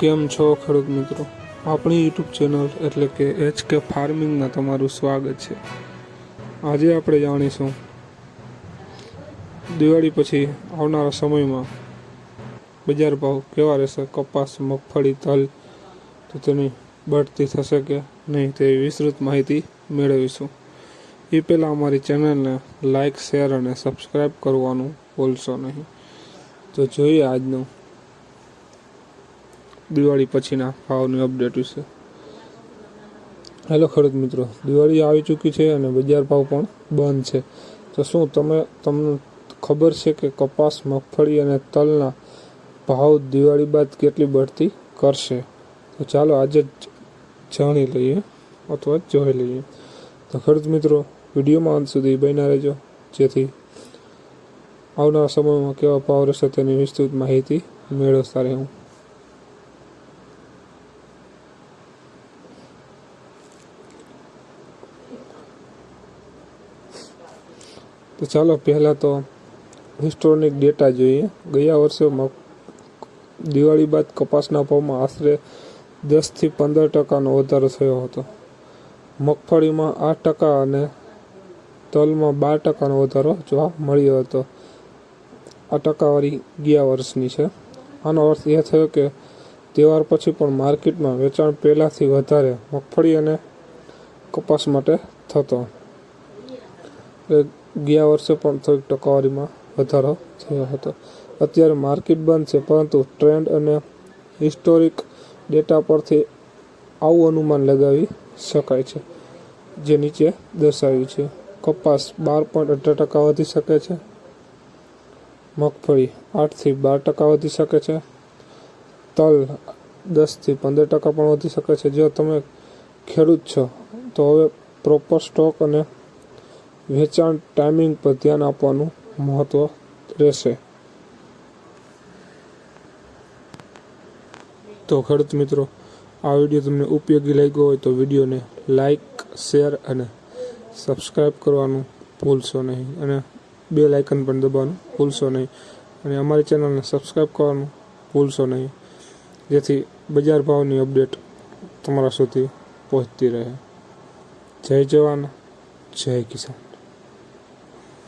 કેમ છો ખેડૂત મિત્રો? આપણી યુટ્યુબ ચેનલ એટલે કે એચ કે ફાર્મિંગમાં તમારું સ્વાગત છે. આજે આપણે જાણીશું દિવાળી પછી આવનારા સમયમાં બજાર ભાવ કેવા રહેશે, કપાસ, મગફળી, તલ, તો તેની બઢતી થશે કે નહીં તેવી વિસ્તૃત માહિતી મેળવીશું. એ પહેલાં અમારી ચેનલને લાઇક શેર અને સબસ્ક્રાઈબ કરવાનું ભૂલશો નહીં. તો જોઈએ આજનું દિવાળી પછીના ભાવની અપડેટ વિશે. હેલો ખેડૂત મિત્રો, દિવાળી આવી ચૂકી છે અને બજાર ભાવ પણ બંધ છે. તો શું તમે, તમને ખબર છે કે કપાસ, મગફળી અને તલના ભાવ દિવાળી બાદ કેટલી બઢતી કરશે? તો ચાલો આજે જાણી લઈએ અથવા જોઈ લઈએ. તો ખેડૂત મિત્રો, વિડીયોમાં અંત સુધી બન્યા રહેજો. જેથી આવનારા સમયમાં કેવા ભાવ રહેશે તેની વિસ્તૃત માહિતી મેળવતા રહે તો ચાલો પહેલાં તો હિસ્ટોરિક ડેટા જોઈએ. ગયા વર્ષે દિવાળી બાદ કપાસના ભાવમાં આશરે દસથી પંદર ટકાનો વધારો થયો હતો. મગફળીમાં આઠ ટકા અને તલમાં બાર ટકાનો વધારો જોવા મળ્યો હતો. આ ટકાવારી ગયા વર્ષની છે. આનો અર્થ એ થયો કે તહેવાર પછી પણ માર્કેટમાં વેચાણ પહેલાંથી વધારે મગફળી અને કપાસ માટે થતો. ગયા વર્ષે પણ થોડીક ટકાવારીમાં વધારો થયો હતો. અત્યારે માર્કેટ બંધ છે, પરંતુ ટ્રેન્ડ અને હિસ્ટોરિક ડેટા પરથી આવું અનુમાન લગાવી શકાય છે, જે નીચે દર્શાવ્યું છે. કપાસ બાર પોઈન્ટ અઢાર ટકા વધી શકે છે, મગફળી આઠથી બાર ટકા વધી શકે છે, તલ દસથી પંદર ટકા પણ વધી શકે છે. જો તમે ખેડૂત છો, તો હવે પ્રોપર સ્ટોક અને વેચાણ ટાઈમિંગ પર ધ્યાન આપવાનું મહત્ત્વ રહેશે. તો ખેડૂત મિત્રો, આ વીડિયો તમને ઉપયોગી લાગ્યો હોય તો વિડીયોને લાઈક શેર અને સબસ્ક્રાઈબ કરવાનું ભૂલશો નહીં અને બે લાઇકન પણ દબાવવાનું ભૂલશો નહીં અને અમારી ચેનલને સબસ્ક્રાઈબ કરવાનું ભૂલશો નહીં, જેથી બજાર ભાવની અપડેટ તમારા સુધી પહોંચતી રહે. જય જવાન, જય કિસાન.